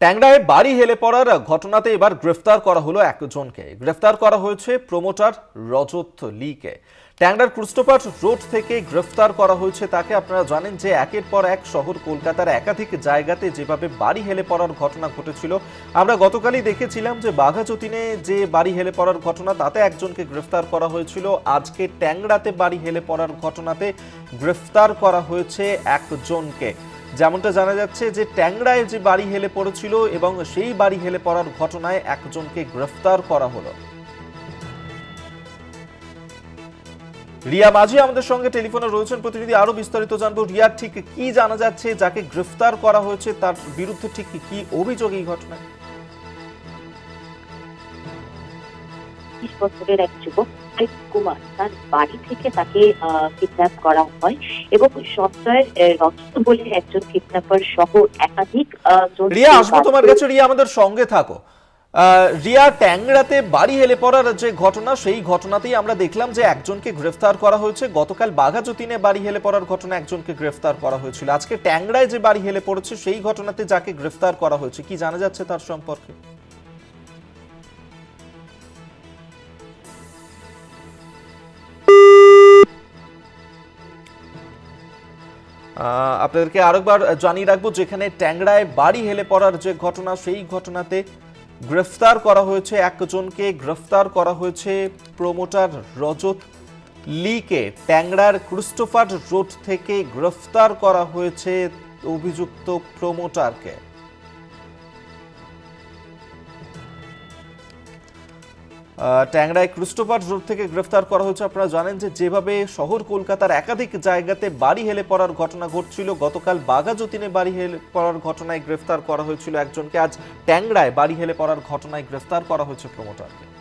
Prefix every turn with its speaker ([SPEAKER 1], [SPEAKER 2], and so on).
[SPEAKER 1] ট্যাংরায় বাড়ি হেলে পড়ার ঘটনাতে এবার গ্রেফতার করা হলো একজনকে। গ্রেফতার করা হয়েছে প্রমোটার রজত লিকে। ট্যাংরার ক্রুস্টোপাট রোড থেকে গ্রেফতার করা হয়েছে তাকে। আপনারা জানেন যে একের পর এক শহর কলকাতার একাধিক জায়গাতে যেভাবে বাড়ি হেলে পড়ার ঘটনা ঘটেছিল, আমরা গতকালই দেখেছিলাম যে বাঘাযতীনে যে বাড়ি হেলে পড়ার ঘটনা, তাতে একজনকে গ্রেফতার করা হয়েছিল। আজকে ট্যাংরাতে বাড়ি হেলে পড়ার ঘটনাতে গ্রেফতার করা হয়েছে একজনকে। যেমনটা জানা যাচ্ছে যে ট্যাংরায় যে বাড়ি হেলে পড়েছিল এবং সেই বাড়ি হেলে পড়ার ঘটনায় একজনকে গ্রেফতার করা হলো। রিয়া মাঝি আমাদের সঙ্গে টেলিফোনে রয়েছেন। প্রতিনিধি, আরও বিস্তারিত জানব। রিয়া, ঠিক কি জানা যাচ্ছে? যাকে গ্রেফতার করা হয়েছে, তার বিরুদ্ধে ঠিক কি অভিযোগ এই ঘটনায়?
[SPEAKER 2] বিশ বছরের এক যুবক কুমার। তার বাড়ি থেকে তাকে কিডন্যাপ করা হয় এবং সঞ্জয় রক্ত বলে একজন কিডন্যাপার সহ একাধিক
[SPEAKER 1] রিয়া আসব তোমার কাছে। রিয়া আমাদের সঙ্গে থাকো। রিয়া ট্যাংরাতে বাড়ি হেলে পড়ার যে ঘটনা সেই ঘটনাতেই আমরা দেখলাম যে একজনকে গ্রেফতার করা হয়েছে। গতকাল বাঘাযতীনে বাড়ি হেলে পড়ার ঘটনা একজনকে গ্রেফতার করা হয়েছিল। আজকে ট্যাংরায় যে বাড়ি হেলে পড়েছে সেই ঘটনাতে যাকে গ্রেফতার করা হয়েছে কি জানা যাচ্ছে তার সম্পর্কে? আপনাদেরকে আরেকবার জানিয়ে রাখব, যেখানে ট্যাংরায় বাড়ি হেলে পড়ার যে ঘটনা, সেই ঘটনাতে গ্রেফতার করা হয়েছে একজনকে। গ্রেফতার করা হয়েছে প্রমোটার রজত লিকে। ট্যাংরার ক্রিস্টোফার রোড থেকে গ্রেফতার করা হয়েছে অভিযুক্ত প্রমোটারকে। ট্যাংরায় ক্রিস্টোফার রোড থেকে গ্রেফতার করা হয়েছে। আপনারা জানেন যে যেভাবে শহর কলকাতার একাধিক জায়গাতে বাড়ি হেলে পড়ার ঘটনা ঘটছিল, গতকাল বাঘা যতীনে বাড়ি হেলে পড়ার ঘটনায় গ্রেফতার করা হয়েছিল একজনকে। আজ ট্যাংরায় বাড়ি হেলে পড়ার ঘটনায় গ্রেফতার করা হয়েছে প্রমোটারকে